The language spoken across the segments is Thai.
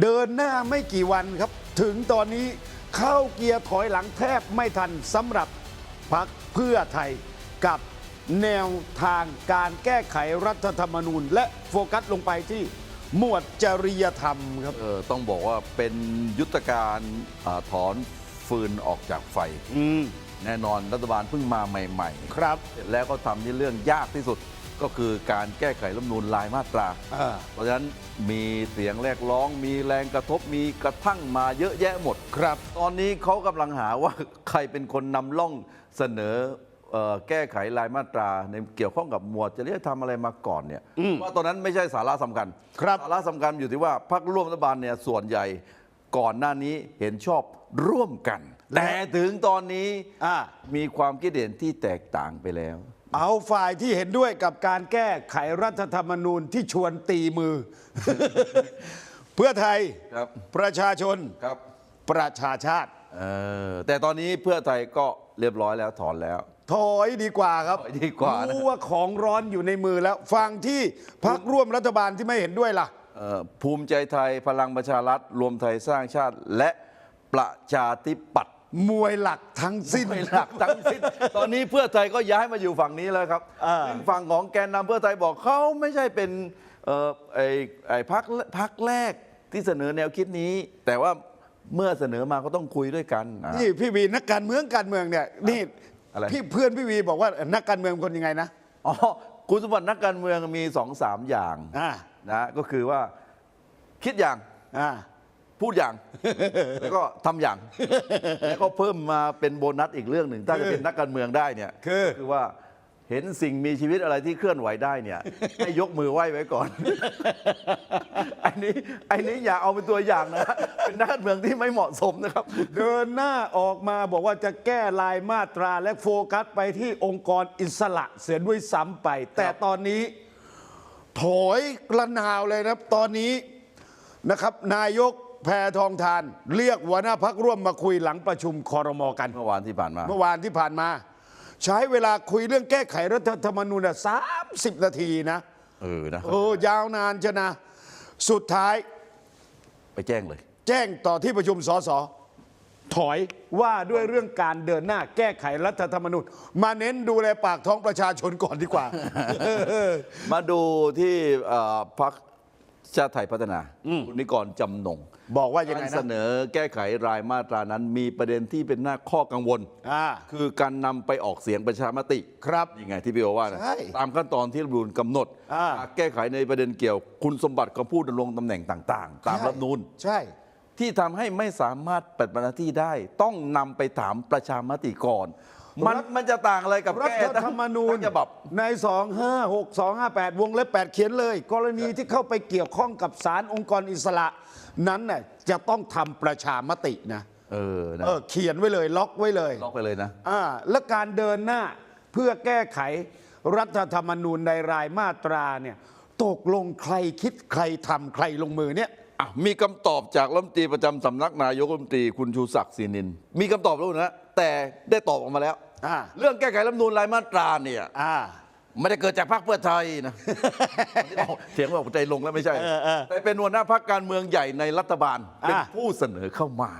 เดินหน้าไม่กี่วันครับ ถึงตอนนี้เข้าเกียร์ถอยหลังแทบไม่ทันสำหรับพักเพื่อไทยกับแนวทางการแก้ไขรัฐธรรมนูญ และโฟกัสลงไปที่หมวดจริยธรรมครับเออต้องบอกว่าเป็นยุทธการอาถอนฟืนออกจากไฟ อืมแน่นอนรัฐบาลเพิ่งมาใหม่ ครับๆเสร็จแล้วก็ทำที่เรื่องยากที่สุด ก็คือการแก้ไขรัฐธรรมนูญรายมาตรา อ่า เพราะฉะนั้นมีเสียงแรกร้อง มีแรงกระทบมีกระทั่งมาเยอะแยะหมด ครับ ตอนนี้เขากำลังหาว่า ใครเป็นคนนำล่องเสนอเอ่อแก้ไขรายมาตราในเกี่ยวข้องกับหมวดจริยธรรมอะไรมาก่อนเนี่ยว่าตอนนั้นไม่ใช่สาระสำคัญครับ สาระสำคัญอยู่ที่ว่าพรรคร่วมรัฐบาลเนี่ยส่วนใหญ่ก่อนหน้านี้เห็นชอบร่วมกัน แต่ถึงตอนนี้อ่า มีความคิดเห็นที่แตกต่างไปแล้ว เอาฝ่ายที่เห็นด้วยกับการแก้ไขรัฐธรรมนูญที่ชวนตีมือ เพื่อไทยครับประชาชนครับประชาชาติ เออแต่ตอนนี้เพื่อไทยก็เรียบร้อยแล้วถอนแล้ว ถอยดีกว่าครับถอยดีกว่านะ รู้ว่าของร้อนอยู่ในมือแล้วฟังที่พักร่วมรัฐบาลที่ไม่เห็นด้วยล่ะ เอ่อภูมิใจไทยพลังประชารัฐรวมไทยสร้างชาติและประชาธิปัตย์ มวยหลักทั้งสิ้น ไม่หลักทั้งสิ้นตอนนี้เพื่อไทยก็ย้ายมาอยู่ฝั่งนี้แล้วครับอ่า ซึ่งฝั่งของแกนนำเพื่อไทยบอกเขาไม่ใช่เป็นเอ่อไอ้ไอ้พักพักแรกที่เสนอแนวคิดนี้ แต่ว่าเมื่อเสนอมาก็ต้องคุยด้วยกันอะนี่พี่วีนักการเมืองการเมืองเนี่ยนี่อะไร พี่เพื่อนพี่วีบอกว่านักการเมืองคนยังไงนะ อ๋อคุณสมบัตินักการเมืองมีสองสามอย่างอ่า นะก็คือว่าคิดอย่าง อ่า พูดอย่าง แล้วก็ทำอย่าง แล้วก็เพิ่มมาเป็นโบนัสอีกเรื่องหนึ่ง ถ้าจะเป็นนักการเมืองได้เนี่ยคือคือว่าเห็นสิ่งมีชีวิตอะไรที่เคลื่อนไหวได้เนี่ย ให้ยกมือไหว้ไว้ก่อน อันนี้อันนี้อย่าเอาเป็นตัวอย่างนะ เป็นนักการเมืองที่ไม่เหมาะสมนะครับ เดินหน้าออกมาบอกว่าจะแก้ลายมาตราและโฟกัสไปที่องค์กรอิสระเสียด้วยซ้ำไป แต่ตอนนี้ ถอยกระนาวเลยนะครับ ตอนนี้นะครับ นายก แพทองทาน เรียกหัวหน้าพักร่วมมาคุยหลังประชุมคอรมอกันเมื่อวานที่ผ่านมา เมื่อวานที่ผ่านมา ใช้เวลาคุยเรื่องแก้ไขรัฐธรรมนูญสามสิบนาทีนะเออนะโอ้ยาวนานชนะ สุดท้ายไปแจ้งเลย แจ้งต่อที่ประชุมสสถอยว่าด้วยเรื่องการเดินหน้าแก้ไขรัฐธรรมนูญมาเน้นดูแลปากท้องประชาชนก่อนดีกว่า มาดูที่เอ่อพรรค ชาติไทยพัฒนาคุณนิกรจำนงบอกว่ายังไงการนะเสนอแก้ไขรายมาตรานั้น มีประเด็นที่เป็นหน้าข้อกังวลอ่าคือการนำไปออกเสียงประชามติครับนี่ไงที่พี่โอว่านะใช่ตามขั้นตอนที่รัฐธรรมนูญกำหนดอ่าหากแก้ไขในประเด็นเกี่ยว คุณสมบัติของผู้ดำรงตำแหน่งต่าง ๆ ตามรัฐธรรมนูญใช่ ที่ทำให้ไม่สามารถปฏิบัติหน้าที่ได้ ต้องนำไปถามประชามติก่อน มันมันจะต่างอะไรกับรัแก้ฐธรรมนูญทั้งฉบับ ใน 256 258 วงเล็บ8 เขียนเลย กรณีที่เข้าไปเกี่ยวข้องกับศาลองค์กรอิสระ นั้นน่ะจะต้องทำประชามตินะเออนะเออเขียนไว้เลยล็อกไว้เลยล็อกไปเลยนะ อ่าและการเดินหน้าเพื่อแก้ไขรัฐธรรมนูญในรายมาตราเนี่ยตกลงใครคิดใครทำใครลงมือเนี่ย อะมีคำตอบจากรัฐมนตรีประจำสำนักนายกรัฐมนตรีคุณชูศักดิ์ศรีนิน มีคำตอบแล้วนะ แต่ได้ตอบออกมาแล้วอ่า เรื่องแก้ไขรัฐธรรมนูญรายมาตราเนี่ยอ่าไม่ได้เกิดจากพรรคเพื่อไทยนะเสียงบอกใจลงแล้วไม่ใช่เออเออแต่เป็นหัวหน้าพรรคการเมืองใหญ่ในรัฐบาล เป็นอะผู้เสนอเข้ามา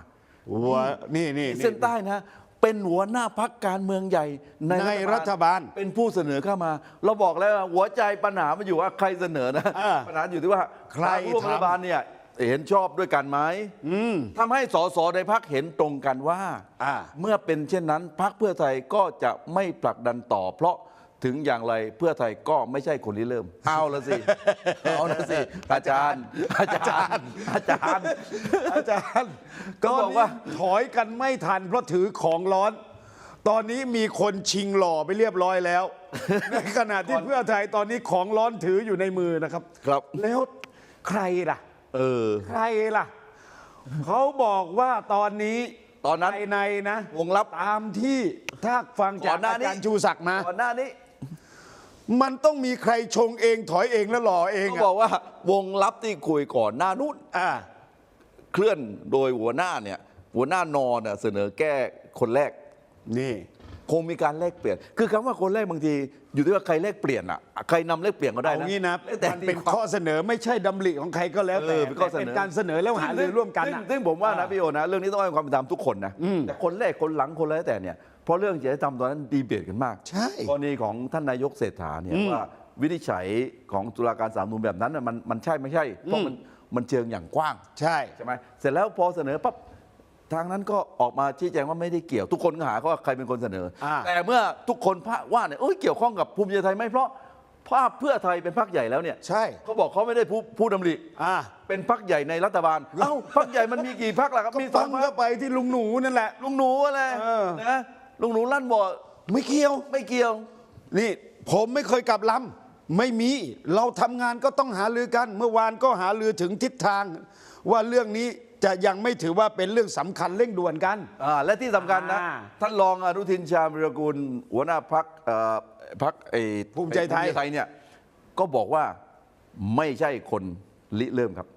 หัวนี่นี่เส้นใต้นะเป็นหัวหน้าพักการเมืองใหญ่ในในรัฐบาล เป็นผู้เสนอเข้ามา เราบอกแล้วว่าหัวใจปัญหามันอยู่ว่าใครเสนอนะอ่าปัญหาอยู่ที่ว่าใครพกร่วมทำรัฐบาลเนี่ย เห็นชอบด้วยกันไหมทำให้สสในพักเห็นตรงกันว่าอ่า เมื่อเป็นเช่นนั้นพักเพื่อไทยก็จะไม่ผลักดันต่อ เพราะถึงอย่างไรเพื่อไทยก็ไม่ใช่คนที่เริ่ม เอาละสิ เอาละสิ อาจารย์ อาจารย์ อาจารย์ อาจารย์ ก็ตอนบอกนี้ว่าถอยกันไม่ทันเพราะถือของร้อน ตอนนี้มีคนชิงหล่อไปเรียบร้อยแล้ว ในขณะที่เพื่อไทยตอนนี้ของร้อนถืออยู่ในมือนะครับ ครับ แล้วใครล่ะ เออ ใครล่ะ เขาบอกว่าตอนนี้ตอนนั้นภายในนะวงลับตามที่ถ้าฟังก่จาอกนหน้าอานี้ จารย์ชูศักดิ์นะ ก่อนหน้านี้มันต้องมีใครชงเองถอยเองแล้วหล่อเองเขาอะบอกว่าวงลับที่คุยก่อนหน้านู้นอ่า เคลื่อนโดยหัวหน้าเนี่ยหัวหน้านอนเนี่ยเสนอแก้คนแรก นี่คค งมีการแลกเปลี่ยน คือคำว่าคนแลกบางที อยู่ที่ว่าใครแลกเปลี่ยนอะใครนำแลกเปลี่ยนก็ได้เอานะงี้นะแล้วแต่มันเป็นตีความข้อเสนอไม่ใช่ดำริของใครก็แล้วเอแต่อเป็นข้อเสนอเป็นการเสนอแล้วหารือร่วมกันซึ่งอะ ซึ่งผมว่านะพี่โอนะเรื่องนี้ต้องให้ความเป็นธรรมทุกคนนะแต่คนแรกคนหลังคนอะไรแต่เนี่ยเพราะเรื่องจริยธรรมตอนนั้นดีเบตกันมาก ใช่ กรณีของท่านนายกเศรษฐาเนี่ยว่าวินิจฉัยของตุลาการสามนูนแบบนั้นน่ะมันมันใช่ไม่ใช่ เพราะมันมันเชิงอย่างกว้าง ใช่ ใช่ไหมเสร็จแล้วพอเสนอปั๊บ ทางนั้นก็ออกมาชี้แจงว่าไม่ได้เกี่ยว ทุกคนก็หาว่าใครเป็นคนเสนออา แต่เมื่อทุกคนพะว่าเนี่ยเอ้ยเกี่ยวข้องกับภูมิใจไทยไหมเพราะภาพเพื่อไทยเป็นพรรคใหญ่แล้วเนี่ยใช่เขาบอกเขาไม่ได้ผู้ผู้ดำริอ่าเป็นพรรคใหญ่ในรัฐบาลเอ้าพรรคใหญ่มันมีกี่พรรคล่ะครับก็มีสอฟังงพรรเข้าคไปที่ลุงหนูนั่นแหละ ลุงหนูอะไรเออ นะลุงหนูลั่นบ่อไม่เกี่ยว ไม่เกี่ยว นี่ผมไม่เคยกลับลำไม่มีเราทำงานก็ต้องหารือกัน เมื่อวานก็หารือถึงทิศทาง ว่าเรื่องนี้ จะยังไม่ถือว่าเป็นเรื่องสำคัญเร่งด่วนกัน อ่าและที่สำคัญนะ อ่าท่านรองอนุทินชาญวิรกูล หัวหน้าพักพักไอ้ภูมิใจไทย ภูมิใจไทยเนี่ยก็บอกว่าไม่ใช่คนริเริ่มครับ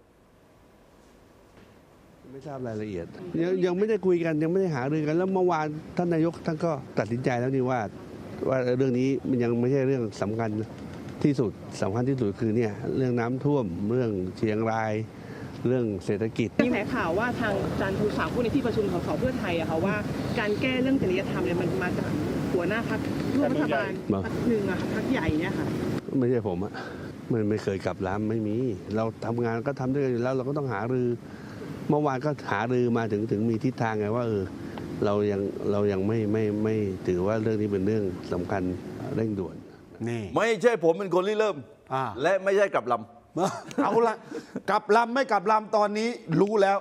ไม่ทราบรายละเอียดยังยังไม่ได้คุยกันยังไม่ได้หารือกันแล้วเมื่อวานท่านนายกท่านก็ตัดสินใจแล้วนี่ว่าว่าเรื่องนี้มันยังไม่ใช่เรื่องสำคัญที่สุดสำคัญที่สุดคือเนี่ยเรื่องน้ำท่วมเรื่องเชียงราย เรื่องเศรษฐกิจมีแผลข่าวว่าทางอาจารย์ภูสาวพูดในที่ประชุมของสเพื่อไทยอะค่ะว่าการแก้เรื่องจริยธรรมเนี่ยมันมาจากหัวหน้าพักร่วมรัฐบาลมาพักหนึ่งอะค่ะพักใหญ่เนี่ยค่ะไม่ใช่ผมอะมันไม่เคยกลับร้านไม่มี เราทำงานก็ทำด้วยกันอยู่แล้วเราก็ต้องหารือ เมื่อวานก็หารือมาถึงถึงมีทิศทางไงว่าเออเรายังเรายังไม่ไม่ไม่ถือว่าเรื่องนี้เป็นเรื่องสำคัญเร่งด่วนนี่ไม่ใช่ผมเป็นคนริเริ่มอ่าและไม่ใช่กลับล เอาละกลับลำไม่กลับลำตอนนี้รู้แล้ว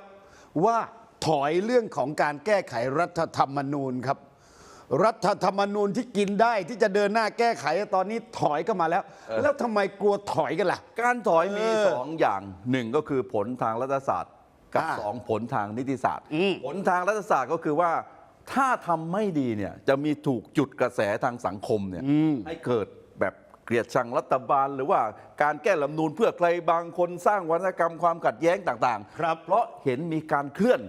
ว่าถอยเรื่องของการแก้ไขรัฐธรรมนูญครับ รัฐธรรมนูญที่กินได้ที่จะเดินหน้าแก้ไขตอนนี้ถอยก็มาแล้ว แล้วทำไมกลัวถอยกันล่ะำการถอยมีเออสองอย่างหนึ่งก็คือผลทางรัฐศาสตร์ กับอ่าสองผลทางนิติศาสตร์ อืม ผลทางรัฐศาสตร์ก็คือว่า ถ้าทำไม่ดีเนี่ยจะมีถูกจุดกระแสทางสังคมเนี่ยให้เกิดแบบ เกลียดชังรัฐบาล หรือว่าการแก้รัฐธรรมนูนเพื่อใครบางคนสร้างวัฒกรรมความขัดแย้งต่างๆ ครับ เพราะเห็นมีการเคลื่อน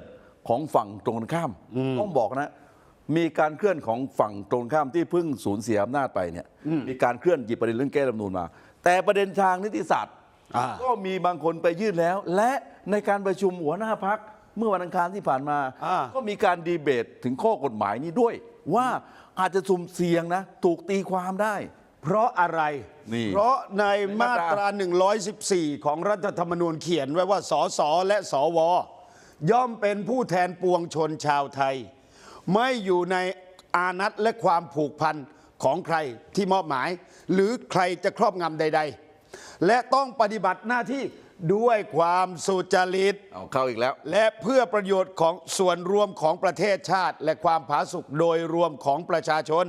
ของฝั่งตรงกันข้ามต้องบอกนะ มีการเคลื่อนของฝั่งตรงข้ามที่เพิ่งสูญเสียอำนาจไปเนี่ยมีการเคลื่อนหยิบประเด็นเรื่องแก้รัฐธรรมนูญมา แต่ประเด็นทางนิติศาสตร์อ่าก็มีบางคนไปยื่นแล้ว และในการประชุมหัวหน้าพักเมื่อวันอังคารที่ผ่านมาอ่าก็มีการดีเบตถึงข้อกฎหมายนี้ด้วย ว่าอาจจะสุ่มเสี่ยงนะ ถูกตีความได้ เพราะอะไร นี่ เพราะในมาตมาตรารา 114 ของรัฐธรรมนูญเขียนไว้ว่าสสและสว ย่อมเป็นผู้แทนปวงชนชาวไทย ไม่อยู่ในอานัตและความผูกพันของใครที่มอบหมาย หรือใครจะครอบงำใด ๆ และต้องปฏิบัติหน้าที่ด้วยความสุจริต เอาเข้าอีกแล้ว และเพื่อประโยชน์ของส่วนรวมของประเทศชาติ และความผาสุกโดยรวมของประชาชน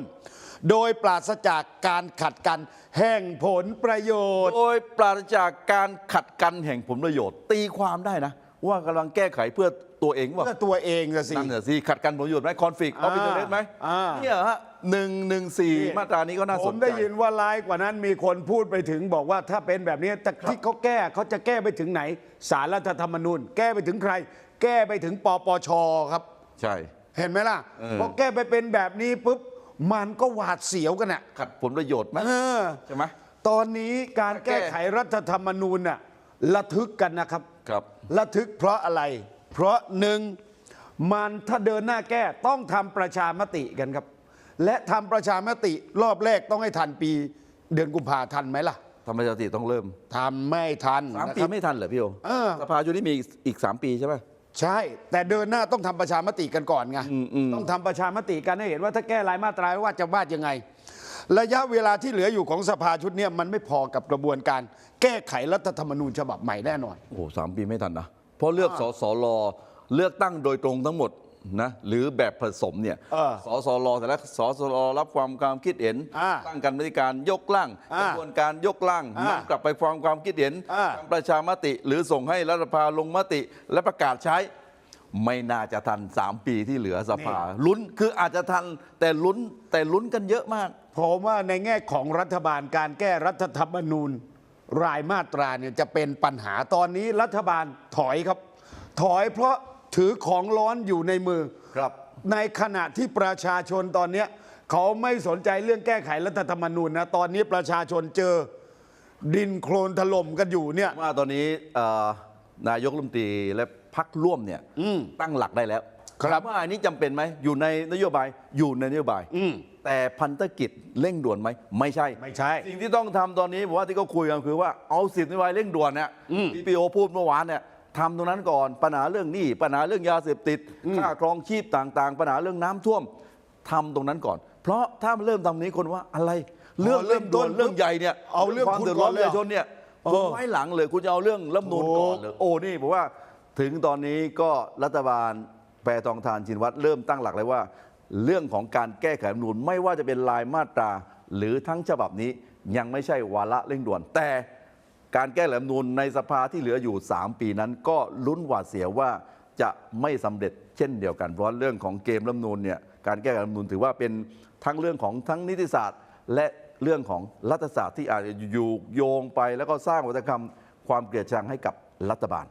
โดยปราศจากการขัดกันแห่งผลประโยชน์ โดยปราศจากการขัดกันแห่งผลประโยชน์ ตีความได้นะ ว่ากำลังแก้ไขเพื่อตัวเองว่าเพื่อตัวเองนะสิ นั่นน่ะสิขัดกันผลประโยชน์ไหมคอนฟ lict ออฟอินเทอร์เน็ตไหมอ่า เนี่ยฮะหนึ่งหนึ่งสี่มาตรานี้ก็น่าผสมนใจได้ยินว่าร้ายกว่านั้นมีคนพูดไปถึงบอกว่าถ้าเป็นแบบนี้แต่ที่เขาแก้เขาจะแก้ไปถึงไหนสารรัฐธรรมนูญ แก้ไปถึงใคร แก้ไปถึงปปชครับ ใช่ เห็นไหมล่ะเออ พอแก้ไปเป็นแบบนี้ปุ๊บ มันก็หวาดเสียวกันอะขัดผลประโยชน์ไหมเออ ใช่ไหม ตอนนี้การแก้ไขรัฐธรรมนูญน่ะระทึกกันนะครับครับ ระทึกเพราะอะไร เพราะหนึ่งมันถ้าเดินหน้าแก้ต้องทำประชามติกันครับ และทำประชามติรอบแรกต้องให้ทันปีเดือนกุมภาทันไหมล่ะธรรมชาติต้องเริ่มทำไม่ทันสามนะปีครับไม่ทันเหรอพี่โอเออ สภาชุดนี้มีอีกอีกสามปีใช่ไหม ใช่ แต่เดินหน้าต้องทำประชามติกันก่อนไงอืมอืมต้องทำประชามติกันให้เห็นว่าถ้าแก้รายมาตราว่าจะวาดยังไง ระยะเวลาที่เหลืออยู่ของสภาชุดเนี้ยมันไม่พอกับกระบวนการ แก้ไขรัฐธรรมนูญฉบับใหม่แน่นอน โอ้โหสามปีไม่ทันนะ เพราะเลือกสสรเลือกตั้งโดยตรงทั้งหมด นะหรือแบบผสมเนี่ยเออสสรแต่ละสสรรับความความคิดเห็น อ่าตั้งกันบริการยกร่างอ่ากระบวนการยกร่างอ่านำกลับไปฟังความคิดเห็นอ่า ทำประชามติ หรือส่งให้รัฐสภาลงมติและประกาศใช้ ไม่น่าจะทัน 3 ปีที่เหลือสภาลุ้นคืออาจจะทันแต่ลุ้นแต่ลุ้นกันเยอะมาก ผมว่าในแง่ของรัฐบาลการแก้รัฐธรรมนูญรายมาตราเนี่ยจะเป็นปัญหาตอนนี้รัฐบาลถอยครับ ถอยเพราะ ถือของร้อนอยู่ในมือ ครับ ในขณะที่ประชาชนตอนเนี้ยเขาไม่สนใจเรื่องแก้ไขรัฐธรรมนูญนะตอนนี้ประชาชนเจอ ดินโคลนถล่มกันอยู่เนี่ย ว่าตอนนี้เอ่อนายกรัฐมนตรีและพักร่วมเนี่ยอืมตั้งหลักได้แล้วครับถามว่าอันนี้จำเป็นไหมอยู่ในนโยบายอยู่ในนโยบาย อืม แต่พันธกิจเร่งด่วนไหมไม่ใช่ ไม่ใช่สิ่งที่ต้องทำตอนนี้ผมว่าที่เขาคุยกันคือว่าเอาสิบนโยบายเร่งด่วนเนี่ยอืม ที่พีโอพูดเมื่อวานเนี่ย ทำตรงนั้นก่อน ปัญหาเรื่องหนี้ปัญหาเรื่องยาเสพติดค่าครองชีพต่างๆ ปัญหาเรื่องน้ำท่วมทำตรงนั้นก่อน เพราะถ้ามันเริ่มทำนี้คนว่าอะไร เรื่องพอเริ่เริ่มมด่วนต้นเรื่องใหญ่เนี่ยเอาเรื่องความคุณเดือดร้อนก่อนเลยประชาชนเนี่ยเออคุณไว้หลังเลยคุณจะเอาเรื่องรัฐธรรมนูนก่อนโอ้เลยโอ้นี่ผมว่าถึงตอนนี้ก็รัฐบาลแปรทองทานชินวัตรเริ่มตั้งหลักเลยว่า เรื่องของการแก้ไขรัฐธรรมนูญไม่ว่าจะเป็นรายมาตรา หรือทั้งฉบับนี้ยังไม่ใช่วาระเร่งด่วนแต่ การแก้รัฐมนูนในสภาที่เหลืออยู่ 3 ปีนั้น ก็ลุ้นหวาดเสียวว่าจะไม่สำเร็จเช่นเดียวกัน เพราะเรื่องของเกมรัฐมนูนเนี่ยการแก้รัฐมนูนถือว่าเป็นทั้งเรื่องของทั้งนิติศาสตร์ และเรื่องของรัฐศาสตร์ที่อาจจะอยู่โยงไป แล้วก็สร้างวัฒกรรมความเกลียดชังให้กับรัฐบาล